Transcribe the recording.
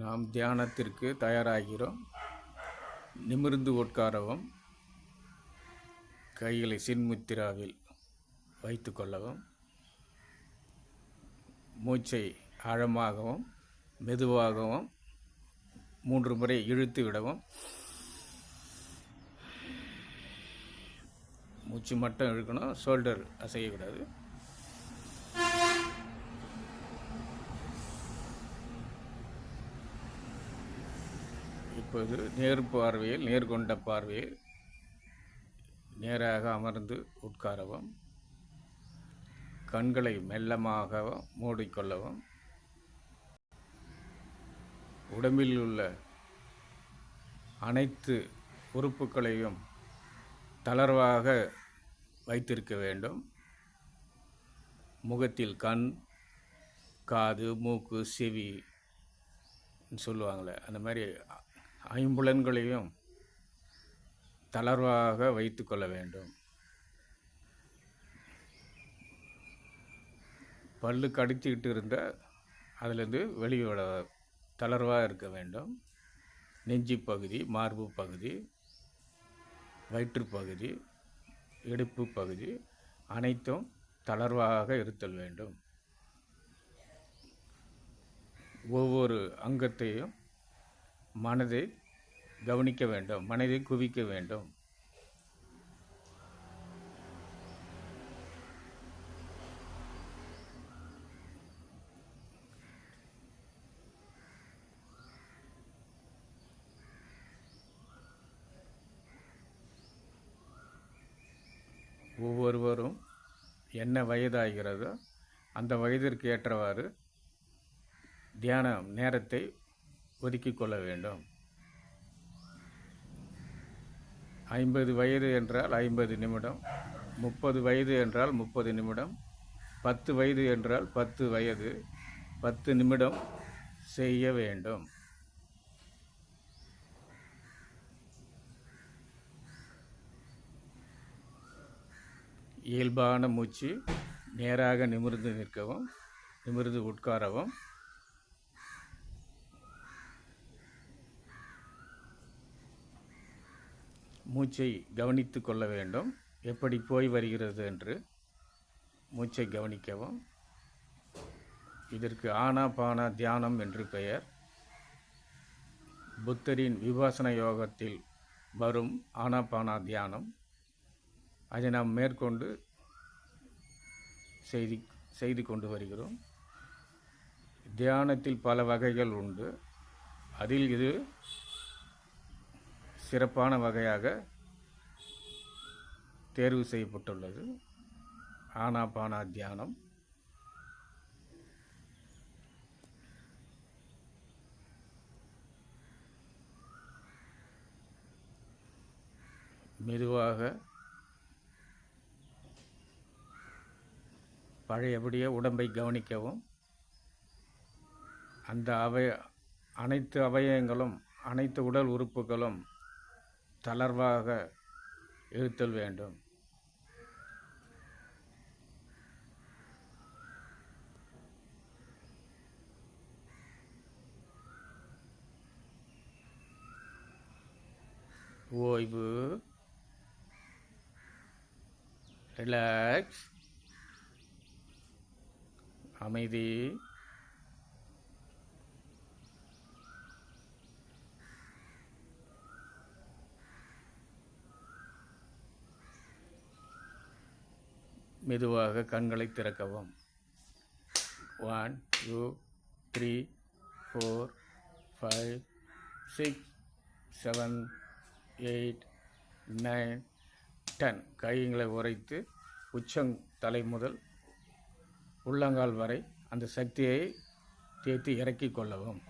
நாம் தியானத்திற்கு தயாராகிறோம். நிமிர்ந்து உட்காரவும் கைகளை சின்முத்திராவில் வைத்து கொள்ளவும் மூச்சை ஆழமாகவும் மெதுவாகவும் மூன்று முறை இழுத்து விடவும். மூச்சு மட்டும் இழுக்கணும் ஷோல்டர் அசையக்கூடாது. இப்போது நேர் பார்வையில் நேர்கொண்ட பார்வையில் நேராக அமர்ந்து உட்காரவும் கண்களை மெல்லமாக மூடிக்கொள்ளவும் உடம்பில் உள்ள அனைத்து உறுப்புகளையும் தளர்வாக வைத்திருக்க வேண்டும். முகத்தில் கண் காது மூக்கு செவி சொல்லுவாங்களே அந்த மாதிரி ஐம்புலன்களையும் தளர்வாக வைத்து கொள்ள வேண்டும். பல்லு கடிச்சிக்கிட்டு இருந்தால் அதுலேருந்து வெளியோட தளர்வாக இருக்க வேண்டும். நெஞ்சு பகுதி மார்பு பகுதி வயிற்று பகுதி இடுப்பு பகுதி அனைத்தும் தளர்வாக இருத்தல் வேண்டும். ஒவ்வொரு அங்கத்தையும் மனதை கவனிக்க வேண்டும் மனதை குவிக்க வேண்டும். ஒவ்வொருவரும் என்ன வயதாகிறதோ அந்த வயதிற்கு ஏற்றவாறு தியான நேரத்தை ஒதுக்கிக் கொள்ள வேண்டும். ஐம்பது வயது என்றால் ஐம்பது நிமிடம் முப்பது வயது என்றால் முப்பது நிமிடம் பத்து வயது என்றால் பத்து வயது பத்து நிமிடம் செய்ய வேண்டும். இயல்பான மூச்சு நேராக நிமிர்ந்து நிற்கவும் நிமிர்ந்து உட்காரவும் மூச்சை கவனித்து கொள்ள வேண்டும். எப்படி போய் வருகிறது என்று மூச்சை கவனிக்கவும். இதற்கு ஆனா பானா தியானம் என்று பெயர். புத்தரின் விபாசன யோகத்தில் வரும் ஆனாபானா தியானம். அதை நாம் மேற்கொண்டு செய்தி செய்து கொண்டு வருகிறோம். தியானத்தில் பல வகைகள் உண்டு. அதில் இது சிறப்பான வகையாக தேர்வு செய்யப்பட்டுள்ளது. ஆனாபானா தியானம். மெதுவாக பழையபடியே உடம்பை கவனிக்கவும். அந்த அவய அனைத்து அவயங்களும் அனைத்து உடல் உறுப்புகளும் தளர்வாக இருத்தல் வேண்டும். ஓய்வு. ரிலாக்ஸ் அமைதி. மெதுவாக கண்களை திறக்கவும். One two three four five six seven eight nine ten கைகளை உரைத்து உச்சங் தலை முதல் உள்ளங்கால் வரை அந்த சக்தியை தேய்த்து இறக்கிக் கொள்ளவும்.